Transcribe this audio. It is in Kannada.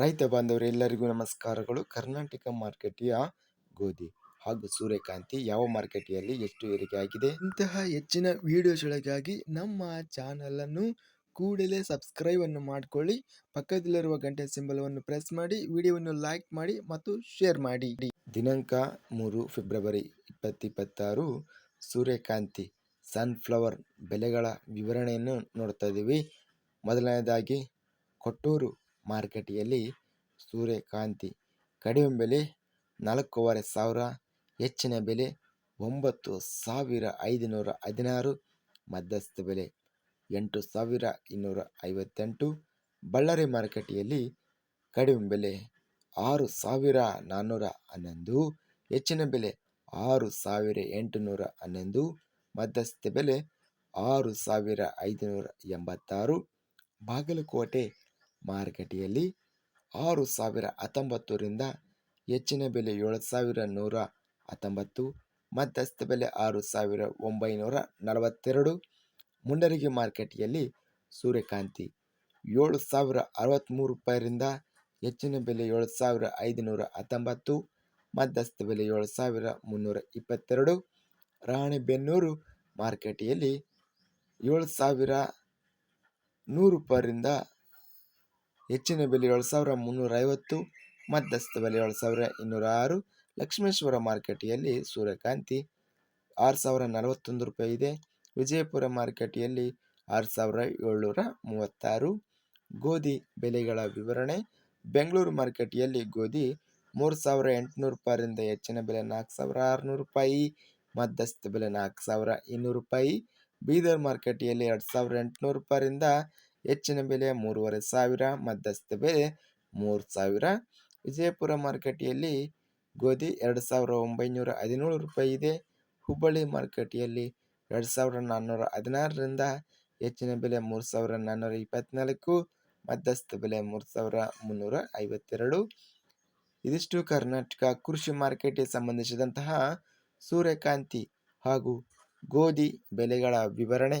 ರೈತ ಬಾಂಧವರೆಲ್ಲರಿಗೂ ನಮಸ್ಕಾರಗಳು. ಕರ್ನಾಟಕ ಮಾರ್ಕೆಟಿಯ ಗೋಧಿ ಹಾಗೂ ಸೂರ್ಯಕಾಂತಿ ಯಾವ ಮಾರ್ಕೆಟಿಯಲ್ಲಿ ಎಷ್ಟು ಏರಿಕೆ ಆಗಿದೆ? ಇಂತಹ ಹೆಚ್ಚಿನ ವಿಡಿಯೋಸ್ಗಳಿಗಾಗಿ ನಮ್ಮ ಚಾನಲನ್ನು ಕೂಡಲೇ ಸಬ್ಸ್ಕ್ರೈಬ್ ಅನ್ನು ಮಾಡಿಕೊಳ್ಳಿ. ಪಕ್ಕದಲ್ಲಿರುವ ಗಂಟೆ ಸಿಂಬಲವನ್ನು ಪ್ರೆಸ್ ಮಾಡಿ, ವಿಡಿಯೋವನ್ನು ಲೈಕ್ ಮಾಡಿ ಮತ್ತು ಶೇರ್ ಮಾಡಿ. ದಿನಾಂಕ ಮೂರು ಫೆಬ್ರವರಿ ಇಪ್ಪತ್ತಿಪ್ಪತ್ತಾರು, ಸೂರ್ಯಕಾಂತಿ ಸನ್ಫ್ಲವರ್ ಬೆಲೆಗಳ ವಿವರಣೆಯನ್ನು ನೋಡ್ತಾ ಇದ್ದೀವಿ. ಮೊದಲನೇದಾಗಿ, ಕೊಟ್ಟೂರು ಮಾರುಕಟ್ಟೆಯಲ್ಲಿ ಸೂರ್ಯಕಾಂತಿ. ಕಡಿಮೆ ಬೆಲೆ ನಾಲ್ಕೂವರೆ ಸಾವಿರ, ಹೆಚ್ಚಿನ ಬೆಲೆ ಒಂಬತ್ತು ಸಾವಿರ ಐದುನೂರ ಹದಿನಾರು, ಮಧ್ಯಸ್ಥ ಬೆಲೆ ಎಂಟು ಸಾವಿರ ಇನ್ನೂರ ಐವತ್ತೆಂಟು. ಬಳ್ಳಾರಿ ಮಾರುಕಟ್ಟೆಯಲ್ಲಿ ಕಡಿಮೆ ಬೆಲೆ ಆರು ಸಾವಿರ ನಾನ್ನೂರ ಹನ್ನೊಂದು, ಹೆಚ್ಚಿನ ಬೆಲೆ ಆರು ಸಾವಿರ ಎಂಟುನೂರ ಹನ್ನೊಂದು, ಮಧ್ಯಸ್ಥ ಬೆಲೆ ಆರು ಸಾವಿರ ಐದುನೂರ ಎಂಬತ್ತಾರು. ಬಾಗಲಕೋಟೆ ಮಾರುಕಟ್ಟೆಯಲ್ಲಿ ಆರು ಸಾವಿರ ಹತ್ತೊಂಬತ್ತರಿಂದ ಹೆಚ್ಚಿನ ಬೆಲೆ ಏಳು ಸಾವಿರ ನೂರ ಹತ್ತೊಂಬತ್ತು, ಮಧ್ಯಸ್ಥ ಬೆಲೆ ಆರು ಸಾವಿರ ಒಂಬೈನೂರ ನಲವತ್ತೆರಡು, ಮುಂಡರಿಗೆ ಮಾರುಕಟ್ಟೆಯಲ್ಲಿ ಸೂರ್ಯಕಾಂತಿ ಏಳು ಸಾವಿರ ಅರವತ್ತ್ಮೂರು ರೂಪಾಯಿರಿಂದ ಹೆಚ್ಚಿನ ಬೆಲೆ ಏಳು ಸಾವಿರ ಐದುನೂರ ಹತ್ತೊಂಬತ್ತು, ಮಧ್ಯಸ್ಥ ಬೆಲೆ ಏಳು ಸಾವಿರ ಮುನ್ನೂರ ಇಪ್ಪತ್ತೆರಡು, ರಾಣೆಬೆನ್ನೂರು ಮಾರುಕಟ್ಟೆಯಲ್ಲಿ ಏಳು ಸಾವಿರ ನೂರು ರೂಪಾಯಿರಿಂದ ಹೆಚ್ಚಿನ ಬೆಲೆ ಏಳು ಸಾವಿರ ಮುನ್ನೂರ ಐವತ್ತು, ಮಧ್ಯಸ್ಥ ಬೆಲೆ ಏಳು ಸಾವಿರ ಇನ್ನೂರ ಆರು, ಲಕ್ಷ್ಮೇಶ್ವರ ಮಾರ್ಕೆಟಿಯಲ್ಲಿ ಸೂರ್ಯಕಾಂತಿ ಆರು ಸಾವಿರ ನಲವತ್ತೊಂದು ರೂಪಾಯಿ ಇದೆ. ವಿಜಯಪುರ ಮಾರ್ಕೆಟಿಯಲ್ಲಿ ಆರು ಸಾವಿರ ಏಳ್ನೂರ ಮೂವತ್ತಾರು. ಗೋಧಿ ಬೆಲೆಗಳ ವಿವರಣೆ. ಬೆಂಗಳೂರು ಮಾರ್ಕೆಟಿಯಲ್ಲಿ ಗೋಧಿ ಮೂರು ಸಾವಿರ ಎಂಟುನೂರು ರೂಪಾಯಿಂದ ಹೆಚ್ಚಿನ ಬೆಲೆ ನಾಲ್ಕು ಸಾವಿರ ಆರುನೂರು ರೂಪಾಯಿ, ಮಧ್ಯಸ್ಥ ಬೆಲೆ ನಾಲ್ಕು ಸಾವಿರ ಇನ್ನೂರು ರೂಪಾಯಿ. ಬೀದರ್ ಮಾರ್ಕೆಟಿಯಲ್ಲಿ ಎರಡು ಸಾವಿರ ಎಂಟುನೂರು ರೂಪಾಯಿರಿಂದ ಹೆಚ್ಚಿನ ಬೆಲೆ ಮೂರುವರೆ ಸಾವಿರ, ಮಧ್ಯಸ್ಥ ಬೆಲೆ ಮೂರು ಸಾವಿರ. ವಿಜಯಪುರ ಮಾರುಕಟ್ಟೆಯಲ್ಲಿ ಗೋಧಿ ಎರಡು ಸಾವಿರ ಒಂಬೈನೂರ ಹದಿನೇಳು ರೂಪಾಯಿ ಇದೆ. ಹುಬ್ಬಳ್ಳಿ ಮಾರುಕಟ್ಟೆಯಲ್ಲಿ ಎರಡು ಸಾವಿರ ನಾನ್ನೂರ ಹದಿನಾರರಿಂದ ಹೆಚ್ಚಿನ ಬೆಲೆ ಮೂರು ಸಾವಿರ ನಾನ್ನೂರ ಇಪ್ಪತ್ತ್ನಾಲ್ಕು ಮಧ್ಯಸ್ಥ ಬೆಲೆ ಮೂರು ಸಾವಿರ ಮುನ್ನೂರ ಐವತ್ತೆರಡು. ಇದಿಷ್ಟು ಕರ್ನಾಟಕ ಕೃಷಿ ಮಾರ್ಕೆಟ್ಗೆ ಸಂಬಂಧಿಸಿದಂತಹ ಸೂರ್ಯಕಾಂತಿ ಹಾಗೂ ಗೋಧಿ ಬೆಲೆಗಳ ವಿವರಣೆ.